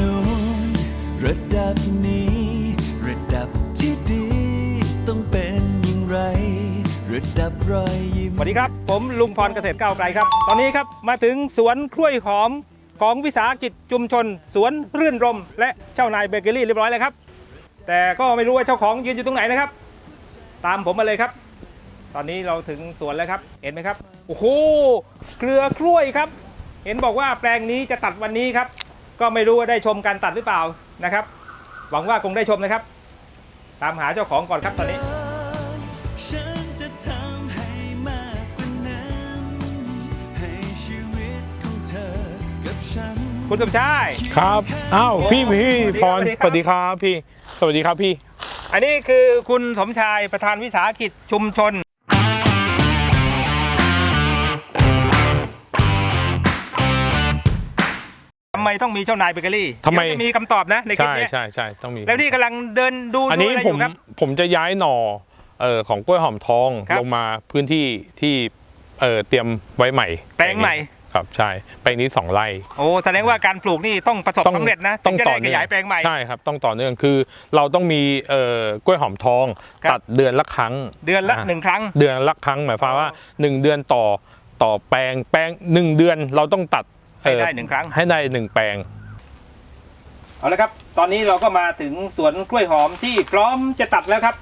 นู้นระดับนี้ ระดับที่ดี ต้องเป็นอย่างไร ระดับรอยยิ้ม สวัสดีครับ ผมลุงพรเกษตรก้าวไกลครับ ตอนนี้ครับมาถึงสวนกล้วยหอมของวิสาหกิจชุมชน สวนรื่นรม และเจ้านายเบเกอรี่เรียบร้อยแล้วครับ แต่ก็ไม่รู้ว่าเจ้าของยืนอยู่ตรงไหนนะครับ ตามผมมาเลยครับ ตอนนี้เราถึงสวนแล้วครับ เห็นไหมครับ โอ้โหเกลือกล้วยครับ เห็นบอกว่าแปลงนี้จะตัดวันนี้ครับ ก็ไม่รู้ว่าได้ชมการตัดหรือเปล่านะครับ หวังว่าคงได้ชมนะครับ ตามหาเจ้าของก่อนครับตอนนี้ฉันจะทำให้มากกว่านั้นให้ชีวิตของเธอกับฉันคุณสมชายครับ อ้าว พี่โอ้พี่สวัสดีพครับรสวัสดีครับสวัสดีครับพี่ สวัสดีครับพี่ อันนี้คือคุณสมชายประธานวิสาหกิจชุมชน ต้องมีเจ้านายเบเกอรี่ทำไม เดี๋ยวจะมีคำตอบนะในคลิปใช่เนี้ยใช่ใช่ต้องมี แล้วนี่กำลังเดินดูอันดูนี้อะไรอผมยู่ครับ ผมจะย้ายหน่อเอ่อของกล้วยหอมทองครับลงมาพื้นที่ที่เอ่อเตรียมไว้ใหม่แปลงใหม่ ครับใช่แปลงนี้สองไร่โอ้แสดงว่าการปลูกนี่ต้องประสบต้องสำเร็จนะต้ถึองงจะต่ได้อขเนื่องยายแปลงใหม่ ใช่ครับต้องต่อเนื่องคือ เราต้องมีเอ่อกล้วยหอมทอง ครับ ตัดเดือนละครั้งเดือนละอ่าหนึ่งครั้ง เดือนละครั้งหมายความว่าอ๋หนึ่งเดือนต่อต่อแปลงแปลงหนึ่งเดือนเราต้องตัด ให้เอ่อได้หนึ่งครั้ง ให้ได้หนึ่งแปลง เอาละครับ ตอนนี้เราก็มาถึงสวนกล้วยหอมที่พร้อมจะตัดแล้วครับ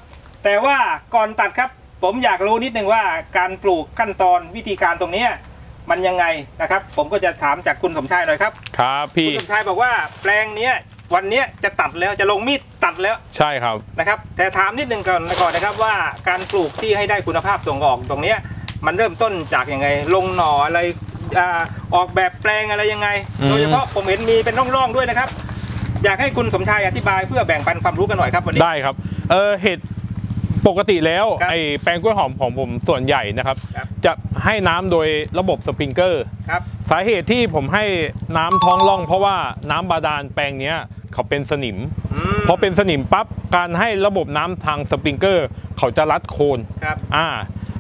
แต่ว่าก่อนตัดครับ ผมอยากรู้นิดนึงว่าการปลูกขั้นตอนวิธีการตรงเนี้ยมันยังไงนะครับ ผมก็จะถามจากคุณสมชายหน่อยครับครับคุพี่ณสมชายบอกว่าแปลงเนี้ยวันเนี้ยจะตัดแล้วจะลงมีดตัดแล้วใช่ครับนะครับ แต่ถามนิดนึงก่อนก่อนนะครับว่าการปลูกที่ให้ได้คุณภาพส่งออกตรงเนี้ยมันเริ่มต้นจากยังไง ลงหน่ออะไร อ่าออกแบบแปลงอะไรยังไง อืม โดยเฉพาะผมเห็นมีเป็นร่องๆด้วยนะครับ อยากให้คุณสมชายอธิบายเพื่อแบ่งปันความรู้กันหน่อยครับวันนี้ ได้ครับเออเห็ดปกติแล้วครับไอ้แปลงกล้วยหอมของผมส่วนใหญ่นะครับ ครับ จะให้น้ำโดยระบบสปริงเกอร์ ครับ สาเหตุที่ผมให้น้ำท้องร่อง เพราะว่าน้ำบาดาลแปลงเนี้ยเขาเป็นสนิมอืมพอเป็นสนิมปั๊บการให้ระบบน้ำทางสปริงเกอร์ เขาจะรัดโคนครับ อ่า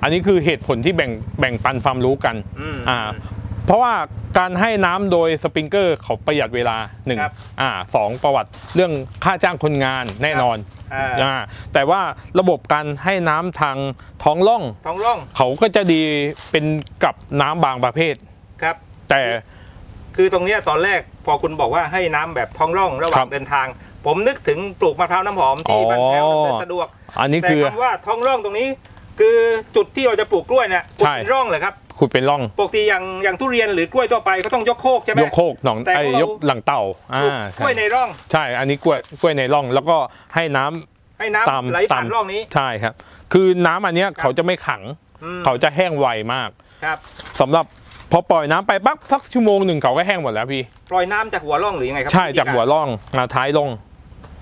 อันนี้คือเหตุผลที่แบ่งแบ่งปันความรู้กันอืม อ่า เพราะว่าการให้น้ำโดยสปริงเกอร์เขาประหยัดเวลาหนึ่งครับอ่าสองประวัติเรื่องค่าจ้างคนงานแน่นอนอ่า อ่าแต่ว่าระบบการให้น้ำทางท้องร่อง ท้องร่องเขาก็จะดีเป็นกับน้ำบางประเภท ครับ แต่ คือตรงเนี้ยตอนแรกพอคุณบอกว่าให้น้ำแบบท้องร่องระหว่าครังบเดินทาง ผมนึกถึงปลูกมะพร้าวน้ำหอมที่อ๋อ บ้านแพ้วดำเนินสะดวก อันนี้แต่คือ คำว่าท้องร่องตรงนี้ คือจุดที่เราจะปลูกกล้วยเนี่ยปลูกใช่ เป็นร่องเลยครับ ขุดเป็นร่อง ปกติอย่างอย่างทุเรียนหรือกล้วยทั่วไปก็ต้องยกโคกใช่ไหม ยกโคกหนองแต่ไอ้ของเรายกหลังเต่าปอ่าลูกกล้วยในร่องใช่อันนี้กล้วยกล้วยในร่องแล้วก็ให้น้ำ ให้ตามน้ำไหลผ่านตาม ร่องนี้ ใช่ครับ คือน้ำอันเนี้ยเขาจะไม่ขัง อืมเขาจะแห้งไวมากครับสำหรับพอปล่อยน้ำไปปั๊บสักชั่วโมงหนึ่งเขาก็แห้งหมดแล้วพี่ ปล่อยน้ำจากหัวร่องหรือยังไงครัใช่จากหัวร่องมาท้ายร่อง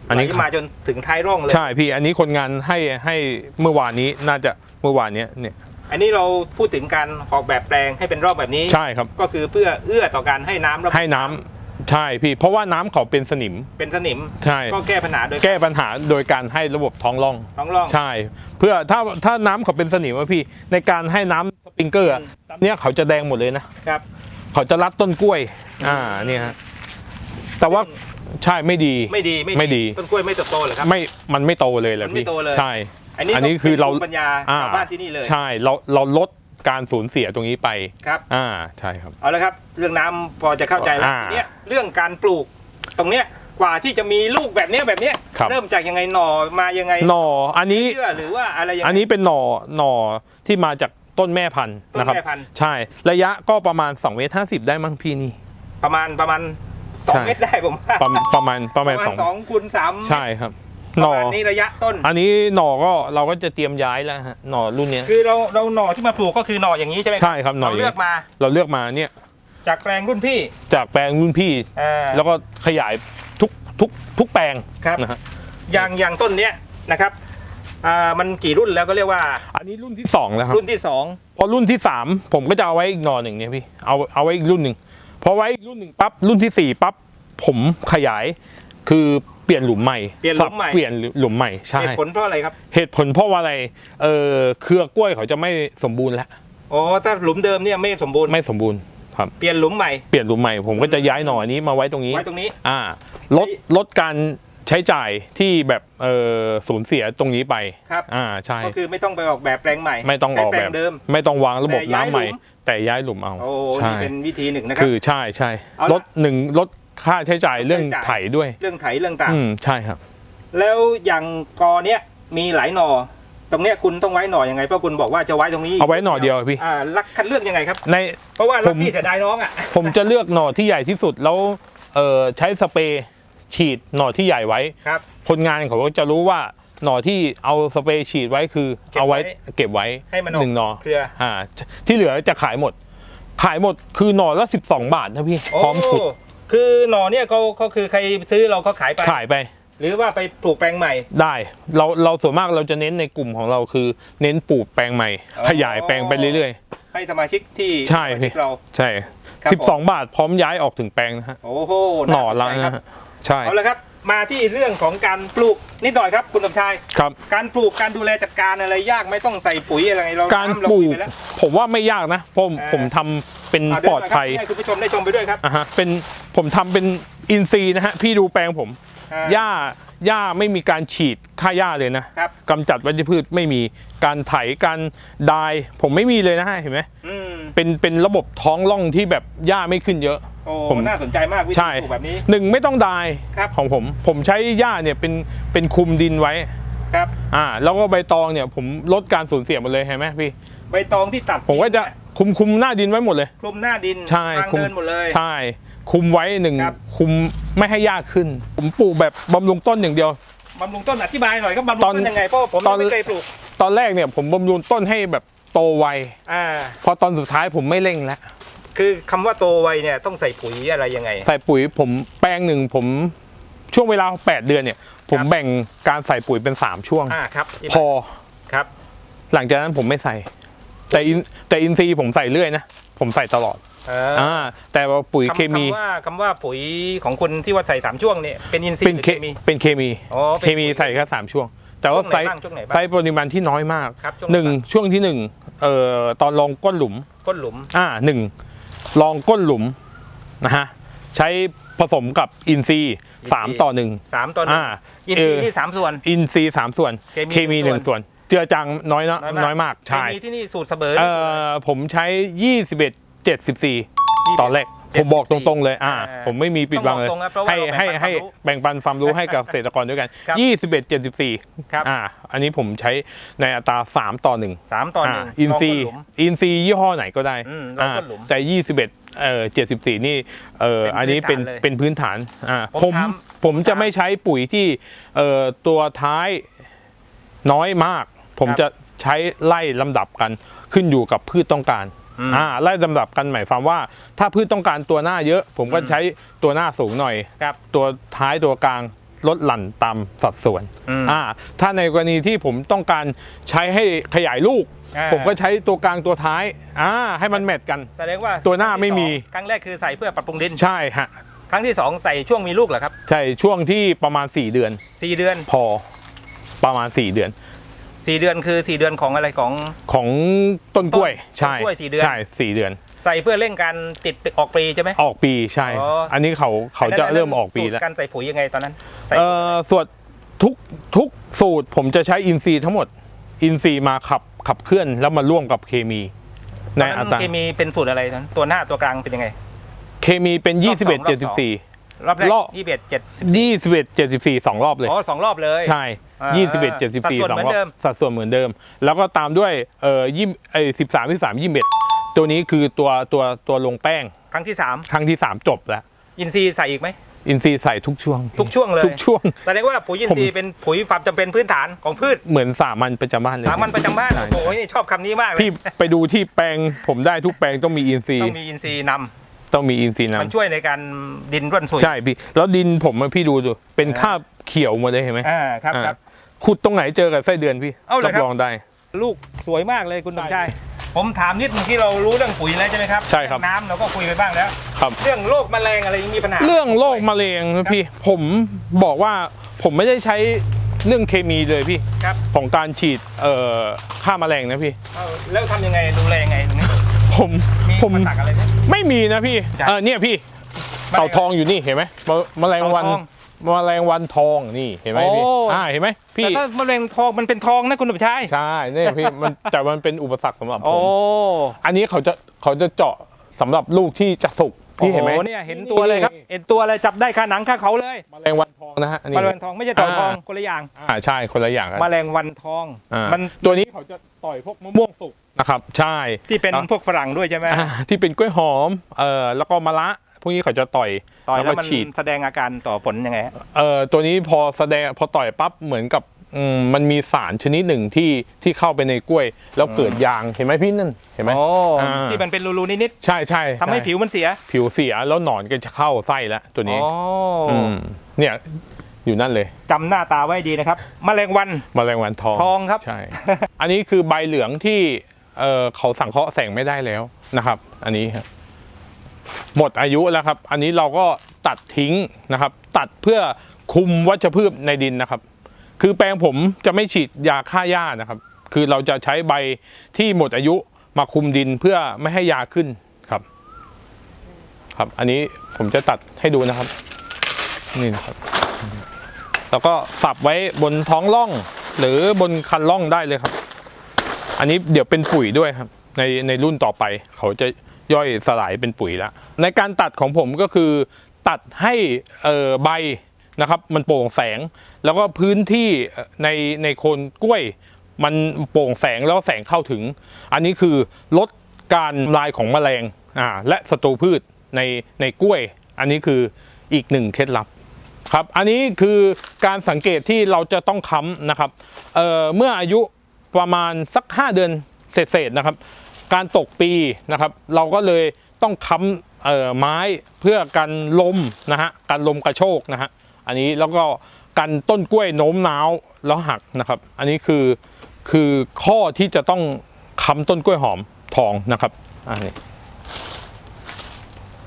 อัอันนนี้นี้มาจนถึงท้ายร่องเลย ใช่พี่อันนี้คนงานให้ให้เมื่อวานนี้น่าจะเมื่อวานเนี้ยเนี่ย อันนี้เราพูดถึงการออกแบบแปลงให้เป็นร่องแบบนี้ ใช่ครับ ก็คือเพื่อเอื้อต่อการให้น้ำระบบให้น้ำใช่พี่ เพราะว่าน้ำเขาเป็นสนิม เป็นสนิม ใช่ ก็แก้ปัญหาโดยแก้ปัญหาโดยการให้ระบบท้องร่อง ท้องร่อง ใช่ เพื่อถ้าถ้าน้ำเขาเป็นสนิมอะพี่ในการให้น้ำสปริงเกอร์อะเนี้ยเขาจะแดงหมดเลยนะครับ เขาจะรัดต้นกล้วย อ่าเนี่ยฮะแต่ว่าใช่ไม่ดี ไม่ดีไม่ดีต้นกล้วยไม่เติบโตเหรอครับ ไม่ มันไม่โตเลยแหละมันไม่พี่ โตเลย ใช่ อันนี้อันนี้ก็คือเราป็นภูมิปัญญาอ่า ชาวบ้านที่นี่เลยใช่เราเราลดการสูญเสียตรงนี้ไป ครับ อ่าใช่ครับ เอาละครับ เรื่องน้ำพอจะเข้าใจแล้วอ่าทีเนี้ยเรื่องการปลูกตรงเนี้ยกว่าที่จะมีลูกแบบเนี้ยแบบเนี้ยครับ เริ่มจากยังไงหน่อมายังไงหน่ออันนี้ เชื่อหรือว่าอะไรยังไง อันนี้เป็นหน่อหน่อที่มาจากต้นแม่พันธุ์ต้นนะครับแม่พันธุ์ ใช่ ระยะก็ประมาณ2เมตร50ได้มั้งพี่นี่ ประมาณประมาณสองใช่ เมตรได้ผมว่าประมาณประมาณประมาณประมาณสองสองคูณสามใช่ครับ ปหระน่อมาณนี้ระยะต้น อันนี้หน่อก็เราก็จะเตรียมย้ายแล้วฮะหน่อรุ่นเนี้ย คือเราเราหน่อที่มาปลูกก็คือหน่ออย่างนี้ใช่ไหมใช่ครับหน่อเราเลือกมา เราเลือกมาเนี่ยจากแปลงรุ่นพี่จากแปลงรุ่นพี่ อ่า แล้วก็ขยายทุกทุกทุกแปลงครับ นะฮะอย่างอย่างต้นเนี้ยนะครับอ่ามันกี่รุ่นแล้วก็เรียกว่าอันนี้รุ่นที่สองแล้วครับรุ่นที่สองพอรุ่นที่สามผมก็จะเอาไว้อีกหน่อหนึ่งเนี่ยพี่เอาเอาไว้อีกรุ่นหนึ่งพอไว้อีกรุ่นหนึ่งปั๊บรุ่นที่สี่ปั๊บผมขยาย คือเปลี่ยนหลุมใหม่เปลี่ยนหลุมใหม่ สับเปลี่ยนหลุมใหม่ใช่ เหตุผลเพราะอะไรครับ เหตุผลเพราะว่าอะไรเออเครือกล้วยเขาจะไม่สมบูรณ์แล้วอ๋อถ้าหลุมเดิมเนี่ยไม่สมบูรณ์ ไม่สมบูรณ์ครับ เปลี่ยนหลุมใหม่ เปลี่ยนหลุมใหม่ผมก็จะย้ายหน่อนี้มาไว้ตรงนี้ ไว้ตรงนี้ อ่าลดลดการใช้จ่ายที่แบบเออสูญเสียตรงนี้ไปครับ อ่าใช่ ก็คือไม่ต้องไปออกแบบแปลงใหม่ไม่ต้องออกใช้แบลบงเดิม ไม่ต้องวางระบบแต่ย้ายน้ำใหม่หลุมแต่ย้ายหลุมเอาโอ้ใช่นี่เป็นวิธีหนึ่งนะครับ คือใช่ใช่เอาละ ลดหนึ่งลด ค่าใช้จ่ายเรื่องใช้จ่ายไถด้วย เรื่องไถเรื่องต่างอืมใช่ครับ แล้วอย่างกอเนี้ยมีหลายหน่อตรงเนี้ยคุณต้องไว้หน่อยังไงเพราะคุณบอกว่าจะไว้ตรงนี้เอาไว้หน่อเดียวพี่ อ่ารักคัดเลือกยังไงครับ ใน เพราะว่าผรักมพี่เสียดายน้องอะ ผมจะเลือกหน่อที่ใหญ่ที่สุดแล้วเออใช้สเปรย์ฉีดหน่อที่ใหญ่ไว้ ครับ คนงานเขาก็จะรู้ว่าหน่อที่เอาสเปรย์ฉีดไว้คือ เก็บเอาไว้ไว้เก็บไว้ให้มันออกหนึ่งหน่อเครือ อ่าที่เหลือจะขายหมด ขายหมดคือหน่อละ 12 บาทนะพี่ พร้อมขุดโคือหน่อเนี่ยเขาเขาคือใครซื้อเราก็ขายไป ขายไป หรือว่าไปปลูกแปลงใหม่ ได้เราเราส่วนมากเราจะเน้นในกลุ่มของเราคือ เน้นปลูกแปลงใหม่ อ๋อ ขยายแปลงไปเรื่อย ให้สมาชิกที่ใช่ สมาชิกเรา ๆ ใช่ ครับผม 12 บาทพร้อมย้ายออกถึงแปลงนะฮะโอ้โหหน่อละาสใจคนะรับฮะใช่ เอาละครับ มาที่เรื่องของการปลูกนิดหน่อยครับคุณสมชาย ครับ การปลูกการดูแลจัดการอะไรยากไหม่ต้องใส่ปุ๋ยอะไรเราการน้ำเปลูคุยกไปแล้ว ผมว่าไม่ยากนะเพราะผมอ่าผมทำเป็นเาปลอดภัยเนมาครับให้คุณผู้ชมได้ชมไปด้วยครับอะฮะเป็นผมทำเป็นอินซีย์นะฮะพี่ดูแปลงผม อ่หญ้าหญ้าไม่มีการฉีดฆ่าหญ้าเลยนะครับกำจัดวัชพืชไม่มีการไถการดายผมไม่มีเลยนะฮะเห็นไหมอืม เป็นเป็นระบบท้องร่องที่แบบหญ้าไม่ขึ้นเยอะ โอ้ผม น่าสนใจมากวิธีใช่ปลูกแบบนี้ หนึ่งไม่ต้องดายครับ ของผม ผมใช้หญ้าเนี่ยเป็นเป็นคุมดินไว้ครับ อ่าแล้วก็ใบตองเนี่ยผมลดการสูญเสียหมดเลยเห็นไหมพี่ ใบตองที่ตัดผมก็จะคุมคุมหน้าดินไว้หมดเลย คลุมหน้าดินใช่ทางคุม เดินหมดเลย ใช่ คุมไว้หนึ่งครับ คุมไม่ให้ยากขึ้น ผมปลูกแบบบำรุงต้นอย่างเดียว บำรุงต้นอธิบายหน่อยครับบำรุงตอนต้นยังไงเพราะผมตอน ไม่เคยปลูก ตอนแรกเนี่ยผมบำรุงต้นให้แบบ โตไวอ่า พอตอนสุดท้ายผมไม่เร่งแล้ว คือคำว่าโตไวเนี่ยต้องใส่ปุ๋ยอะไรยังไง ใส่ปุ๋ยผมแปลงหนึ่งผมช่วงเวลา 8 เดือนเนี่ย ผมครับ แบ่งการใส่ปุ๋ยเป็น 3 ช่วง อ่าครับพอครับ หลังจากนั้นผมไม่ใส่ แต่อินแต่อินซีย์ผมใส่เรื่อยนะ ผมใส่ตลอดเอออ่าแต่ว่าปุ๋ยคำเคมี คำว่าคำว่าปุ๋ยของคุณที่ว่าใส่สามช่วงเนี่ยเป็นอินทรีเป็นย์หรือเคเคมี เป็นเคมีอ๋อป็นเคมีใส่แค่สามช่วง แต่ว่าช่วงไหนใส่บ้างช่วงไหนบ้างใส่ปริมาณที่น้อยมากครับช่วงหนึ่งไหบ้าช่วงที่หนึ่ง เอ่อตอนลองก้นหลุมก้นหลุม อ่าหนึ่งลองก้นหลุมนะฮะใช้ผสมกับอินซีย์สามต่อหนึ่งสามต่อหนึ่อ่างอินทรีย์เออนี่สามส่วน อินซีย์สามส่วน เคมีหนึ่งส่วน เจือจางน้อยเนอะน้อยมากเคใช่มีที่นี่สูตรเสมอเอ่อผมใช้ยี่สิบเอ็ดเจ็ดสิบสี่ตอนแรก ผมบอกตรงๆเลยอ่าผมไม่มีปิดบังเลย ต้องบอกตรงครับเพราะว่าให้เราให้แบ่งปันให้ความรู้แบ่งปันความรู้ให้กับเกษตรกรด้วยกัน ครับยี่สิบเอ็ดเจ็ดสิบสี่ครับ อ่าอันนี้ผมใช้ในอัตราสามต่อหนึ่งสามต่อหนึ่งอินซีลงย์ก้นหลุม อินซีย์ยี่ห้อไหนก็ได้อืมลองก้นหลุมแต่ยี่สิบเอ็ดเอ่อเจ็ดสิบสี่นี่เอ่อเป็นอันนี้เป็นพื้นฐานเลยเป็นพื้นฐานอ่าผมผมถามผมจะไม่ใช้ปุ๋ยที่เอ่อตัวท้ายน้อยมาก ผมครับ จะใช้ไล่ลำดับกันขึ้นอยู่กับพืชต้องการ อืมอ่าไล่ลำดับกันหมายความว่า ถ้าพืชต้องการตัวหน้าเยอะ ผมก็อืมใช้ตัวหน้าสูงหน่อย ครับ ตัวท้ายตัวกลางลดหลั่นตามสัดส่วนอืมอ่าถ้าในกรณีที่ผมต้องการใช้ให้ขยายลูก อ่า ผมก็ใช้ตัวกลางตัวท้ายอ่าให้มันแมทกัน แสดงว่าตัวหน้าไม่มี ครั้งแรกคือใส่เพื่อปรับปรุงดิน ใช่ฮะครั้งที่สองใส่ช่วงมีลูกเหรอครับใช่ช่วงที่ประมาณ 4 เดือน สี่เดือน พอประมาณ 4 เดือน สี่เดือนคือสี่เดือนของอะไรของ ของต้นกล้วยต้นใช่ต้นกล้วยสี่เดือน ใช่สี่เดือน ใส่เพื่อเร่งการติดออกปลีใช่ไหม ออกปีใช่ อ๋ออั อันนี้เขาเขาจะเริ่มออกปีสูตแล้วการใส่ปุ๋ยยังไงตอนนั้นใส่เอ่อส่วนทุกทุกสูตรผมจะใช้อินทรีย์ทั้งหมด อินทรีย์มาขับขับเคลื่อนแล้วมาร่วมกับเคมีตในอนอันั้นตราเคมีเป็นสูตรอะไรนั้นตัวหน้าตัวกลางเป็นยังไง เคมีเป็น รอบสอง21รอบสอง74รอบแรกรอบ ยี่สิบเอ็ดเจ็ด21 74สองรอบเลย อ๋อสองรอบเลย ใช่อ่า ยี่สิบเอ็ดเจ็ดสิบสัดสี่ส่วนสองเหมือนรอบเดิมสัดส่วนเหมือนเดิม แล้วก็ตามด้วยเอ่อยี่ไอ้สิบสามที่สามยี่สิบเอ็ดตัวนี้คือตัวตัวตัวลงแป้ง ครั้งที่สามครั้งที่สามจบแล้วอินทรีย์ใส่อีกไหมอินทรีย์ใส่ทุกช่วง ทุกช่วงเลยทุกช่วงแสดงว่าปุ๋ยอินทรีย์เป็นปุ๋ยความจำเป็นพื้นฐานของพืชเหมือนสามัญประจำบ้านเลยสามัญประจำบ้านใช่โอ้โหนี่ชอบคำนี้มากเลยพี่ไปดูที่แปลงผมได้ทุกแปลงต้องมีอินทรีต้ย์องมีอินทรีย์นต้องมีอินทรีย์ำมันนำช่วยในการดินร่วนซุยใช่พี่แล้วดินผมอะพี่ดูดูเป็นคราบเขียวหมดเลยเห็นไหมอ่าครับอ่าครับ ขุดตรงไหนเจอกับไส้เดือนพี่เอาเหรอครับรองได้ ลูกสวยมากเลยคุณสมชายผมถามนิดนึงที่เรารู้เรื่องปุ๋ยแล้วใช่ไหมครับใช่ครับเองน้ำเราก็คุยไปบ้างแล้ว ครับ เรื่องโรคแมลงอะไรยังมีปัญหา เรื่องโรคมะเร็งนะพี่ ผมบอกว่าผมไม่ได้ใช้เรื่องเคมีเลยพี่ครับ ของการฉีดเอ่อฆ่าแมลงนะพี่ เอาแล้วทำยังไงดูแลยังไงตรงนี้ผผมมีผมอุปสรรคอะไรไหม ไม่มีนะพี่จ้ะเออเนี่ยพี่เต่าทองอยู่นี่เห็นไหมมแมลงวัน เต่าทอง แมลงวันทองนี่เห็นไหมพี่โอ้ อ่าเห็นไหมพี่แต่ถ้ามะเร็งทองมันเป็นทองนะคุณสมชายใช่เนี่ยพี่มันแต่มันเป็นอุปสรรคสำหรับผโอ้มอันนี้เขาจะเขาจะเจาะสำหรับลูกที่จะสุกพี่เห็นไหม โอ้เนี่ยเห็นตัวเลยครับเห็นตัวเลยจับได้คาหนังคาเขาเลยแมลงวันทองนะฮะอันนี้แมลงทองไม่ใช่เต่าทองอ่า คนละอย่างอ่าใช่คนละอย่างกันแมลงวันทอง อ่ามันตัวนี้เขาจะต่อยพวกมะม่วงสุกนะครับ ใช่ ที่เป็นอะ พวกฝรั่งด้วยใช่ไหมอ่าที่เป็นกล้วยหอมเอ่อแล้วก็มะละ พวกนี้เขาจะต่อยต่อยแล้วแล้วก็มันฉีดแสดงอาการต่อผลยังไงฮะเอ่อตัวนี้พอแสดงพอต่อยปั๊บเหมือนกับอืมมันมีสารชนิดหนึ่งที่ที่เข้าไปในกล้วย แล้วเกิดยางเห็นไหมพี่นั่นเห็นไหมโอ้อ่าที่มันเป็นรูๆนิดใช่ใช่ๆทำให้ช่ผิวมันเสีย ผิวเสียแล้วหนอนก็จะเข้าไส้แล้วตัวนี้โอ้อืมเนี่ยอยู่นั่นเลยจำหน้าตาไว้ดีนะครับแมลงวันแมลงวันทองทองครับใช่ อันนี้คือใบเหลืองที่เอ่อเขาสังเคราะห์แสงไม่ได้แล้วนะครับ อันนี้ครับ หมดอายุแล้วครับ อันนี้เราก็ตัดทิ้งนะครับ ตัดเพื่อคุมวัชพืชในดินนะครับ คือแปลงผมจะไม่ฉีดยาฆ่าหญ้านะครับ คือเราจะใช้ใบที่หมดอายุมาคุมดินเพื่อไม่ให้ยาขึ้นครับ ครับ อันนี้ผมจะตัดให้ดูนะครับ นี่นะครับ แล้วก็สับไว้บนท้องร่อง หรือบนคันร่องได้เลยครับ อันนี้เดี๋ยวเป็นปุ๋ยด้วยครับ ในในรุ่นต่อไปเขาจะ ย่อยสลายเป็นปุ๋ยแล้วในการตัดของผมก็คือ ตัดให้ใบนะครับมันโปร่งแสง แล้วก็พื้นที่ในในโคนกล้วย มันโปร่งแสงแล้วแสงเข้าถึง อันนี้คือลดการลายของแมลงอ่าและศัตรูพืชในในกล้วย อันนี้คืออีกหนึ่งเคล็ดลับครับ อันนี้คือการสังเกตที่เราจะต้องค้ำนะครับเเมื่ออายุประมาณสัก 5 เดือนเศษๆนะครับ การตกปีนะครับ เราก็เลยต้องค้ำเอ่อไม้เพื่อกันลมนะฮะกันลมกระโชกนะฮะอันนี้แล้วก็กันต้นกล้วยโน้มน้าวแล้วหักนะครับ อันนี้คือคือข้อที่จะต้องค้ำต้นกล้วยหอมทองนะครับอันนี้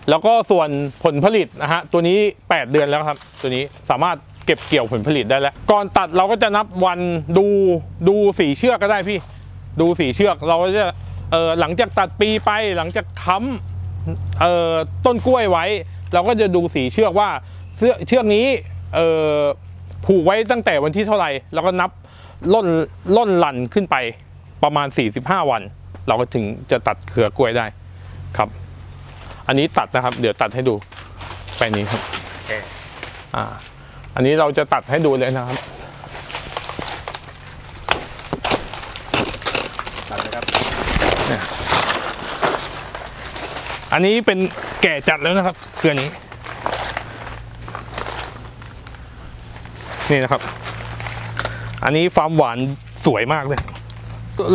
แล้วก็ส่วนผลผลิตนะฮะตัวนี้ 8 เดือนแล้วครับ ตัวนี้สามารถเก็บเกี่ยวผลผลิตได้แล้ว ก่อนตัดเราก็จะนับวันดูดูสีเชือกก็ได้พี่ ดูสีเชือกเราก็จะ เออหลังจากตัดปีไปหลังจากค้ำเออต้นกล้วยไว้ เราก็จะดูสีเชือกว่าเสื้อเชือกนี้เออผูกไว้ตั้งแต่วันที่เท่าไหร่แล้วก็นับล่นล่นหลั่นขึ้นไปประมาณ 45 วัน เราก็ถึงจะตัดเครือกล้วยได้ครับ อันนี้ตัดนะครับ เดี๋ยวตัดให้ดูไปนี้ครับโอเคอ่าอันนี้เราจะตัดให้ดูเลยนะครับ ตัดเลยครับ อันนี้เป็นแก่จัดแล้วนะครับเครือนี้ นี่นะครับ อันนี้ความหวานสวยมากเลย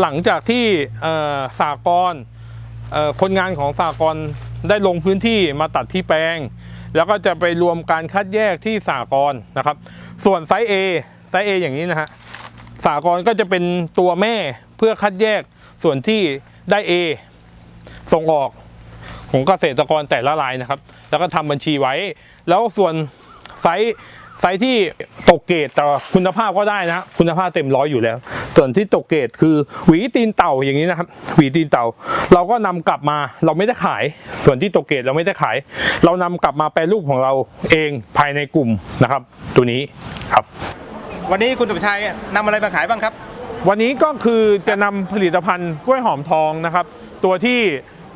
หลังจากที่สากรคนงานของสากรได้ลงพื้นที่มาตัดที่แปลง แล้วก็จะไปรวมการคัดแยกที่สากรนะครับ ส่วนไซส์ A ไซส์ A อย่างนี้นะฮะสากรก็จะเป็นตัวแม่เพื่อคัดแยกส่วนที่ ได้ A ส่งออกของเกษตรกรแต่ละรายนะครับ แล้วก็ทำบัญชีไว้ แล้วส่วนไซส์ไซส์ที่ตกเกรดแต่คุณภาพก็ได้นะคุณภาพเต็มร้อยอยู่แล้ว ส่วนที่ตกเกรดคือหวีตีนเต่าอย่างนี้นะครับ หวีตีนเต่า เราก็นำกลับมาเราไม่ได้ขาย ส่วนที่ตกเกรดเราไม่ได้ขาย เรานำกลับมาแปรรูปของเราเองภายในกลุ่มนะครับ ตัวนี้ครับ วันนี้คุณสมชายนำอะไรมาขายบ้างครับ วันนี้ก็คือจะนำผลิตภัณฑ์กล้วยหอมทองนะครับ ตัวที่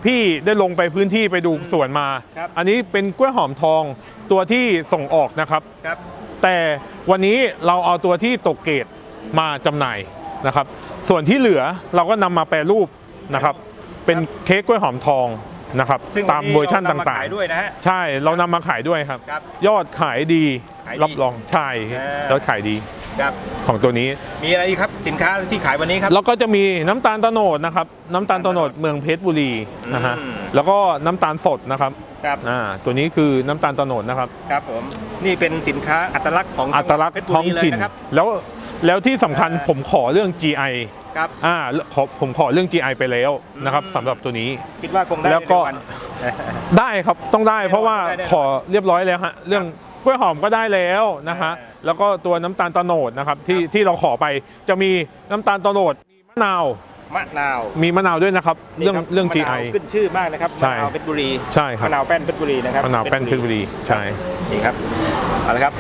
พี่ได้ลงไปพื้นที่ไปดูสวนมา ครับ อันนี้เป็นกล้วยหอมทองตัวที่ส่งออกนะครับ ครับ แต่วันนี้เราเอาตัวที่ตกเกรดมาจำหน่ายนะครับ ส่วนที่เหลือเราก็นำมาแปรรูปนะครับ เป็นเค้กกล้วยหอมทองนะครับ ซึ่งตามเวอร์ชันวันนี้เมต่างขยด้วยนะฮะ ๆ ใช่เรานำมาขายด้วยครับ ครับยอดขายดีขายดีรับรองใช่เออยอดขายดี ครับของตัวนี้ มีอะไรอีกครับสินค้าที่ขายวันนี้ครับ แล้วก็จะมีน้ำตาลโตโนดนะครับ น้ำตาลโตโนดเมืองเพชรบุรีนะฮะอืม แล้วก็น้ำตาลสดนะครับครับอ่าตัวนี้คือน้ำตาลโตโนดนะครับ ครับผมนี่เป็นสินค้าอัตลักษณ์ของอัตลักษณ์เพชรบุท้องรีเลยถิ่นนะครับ แล้วแล้วที่สำคัญเออผมขอเรื่อง GI ครับ อ่าขอผมขอเรื่อง GI ไปแล้วนะครับอืม สำหรับตัวนี้ คิดว่าคงได้แล้วก็ ในวันได้ครับต้องได้ เพราะว่าได้แน่นอนขอเรียบร้อยแล้วฮะเรื่องกล้วยหอมก็ได้แล้วนะฮะเออ แล้วก็ตัวน้ำตาลโตโนดนะครับที่ที่เราขอไปจะมีน้ำตาลโตโนดมีมะนาวมะนาวมีมะนาวด้วยนะครับ เรื่องนี่คบเรื่อง มะนาว GI ขึ้นชื่อมากนะครับใช่ มะนาวเพชรบุรีใช่ครับมะนาวแป้นเพชรบุรีนะครับมะนาวแป้นเพชรบุรีใช่ นี่ครับเอาละครับ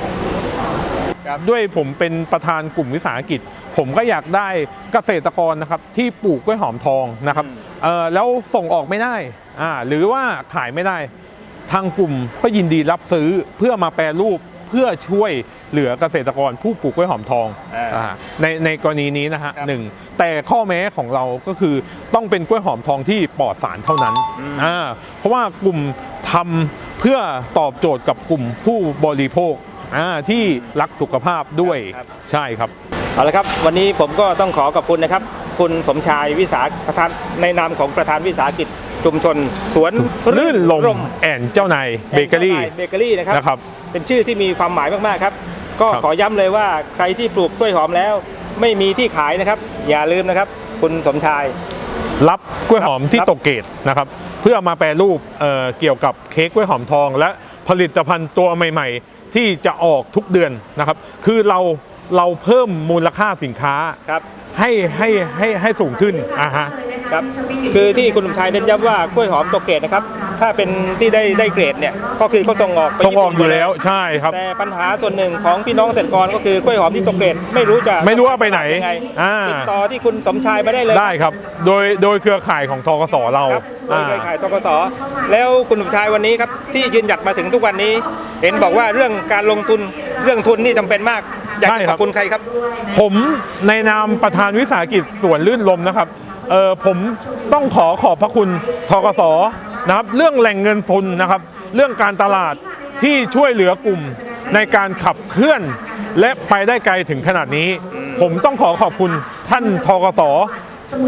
ด้วยผมเป็นประธานกลุ่มวิสาหกิจ ผมก็อยากได้เกษตรกรนะครับที่ปลูกกล้วยหอมทองนะครับอืม เอ่อแล้วส่งออกไม่ได้อ่าหรือว่าขายไม่ได้ ทางกลุ่มก็ยินดีรับซื้อเพื่อมาแปรรูปเพื่อช่วยเหลือเกษตรกรผู้ปลูกกล้วยหอมทองอ่าอ่าในในกรณีนี้นะฮะครับหนึ่งแต่ข้อแม้ของเราก็คือต้องเป็นกล้วยหอมทองที่ปลอดสารเท่านั้นอืมอ่าเพราะว่ากลุ่มทำเพื่อตอบโจทย์กับกลุ่มผู้บริโภคอ่าที่รักสุขภาพด้วยครับใช่ครับเอาละครับ วันนี้ผมก็ต้องขอขอบคุณนะครับ คุณสมชายวิสาประธานในนามของประธานวิสาหกิจ ชุมชนสวนลื่นลมแอนเจ้านายเบเกอรี่เบเกอรี่นะครับนะครับเป็นชื่อที่มีความหมายมากๆครับ ก็ครับขอย้ำเลยว่าใครที่ปลูกกล้วยหอมแล้ว ไม่มีที่ขายนะครับ อย่าลืมนะครับ คุณสมชาย รับกล้วยหอมที่ครับตกเกรดนะครับ เพื่อมาแปรรูปเอ่อเกี่ยวกับเค้กกล้วยหอมทอง และผลิตภัณฑ์ตัวใหม่ ๆ ที่จะออกทุกเดือนนะครับ คือเราเราเพิ่มมูลค่าสินค้าครับ ให้ให้ให้ให้สูงขึ้นอ่าฮะ ครับคือที่คุณสมชายเน้นย้ำว่ากล้วยหอมตกเกรดนะครับ ถ้าเป็นที่ได้ได้เกรดเนี่ยก็คือเขาส่งออกไปต้องออกอยู่แล้วใช่ครับ แต่ปัญหาส่วนหนึ่งของพี่น้องเกษตรกรก็คือกล้วยหอมที่ตกเกรดไม่รู้จะไม่รู้ว่าไปไหนยังงอ่า ติดต่อที่คุณสมชายมาได้เลยได้ครับ โดยโดยเครือข่ายของทกสเราครับโดยอ่า เครือข่ายตกสแล้วคุณสมชายวันนี้ครับที่ยืนหยัดมาถึงทุกวันนี้ เห็นบอกว่าเรื่องการลงทุนเรื่องทุนนี่จำเป็นมาก อยากใช่จะคขรัอบบคุณใครครับ ผมในนามประธานวิสาหกิจสวนลื่นลมนะครับเออผมต้องขอขอบพระคุณทกสนะครับ เรื่องแหล่งเงินทุนนะครับ เรื่องการตลาดที่ช่วยเหลือกลุ่มในการขับเคลื่อน และไปได้ไกลถึงขนาดนี้ ผมต้องขอขอบคุณท่านทกส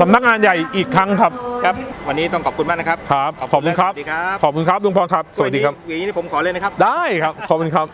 สำนักงานใหญ่อีกครั้งครับครับวันนี้ต้องขอบคุณมากนะครับครับขอบคุณครับสวัสดีครับขอบคุณครับลุงพรครับ สวัสดีครับอย่างนี้ผมขอเลยนะครับ ได้ครับขอบคุณครับ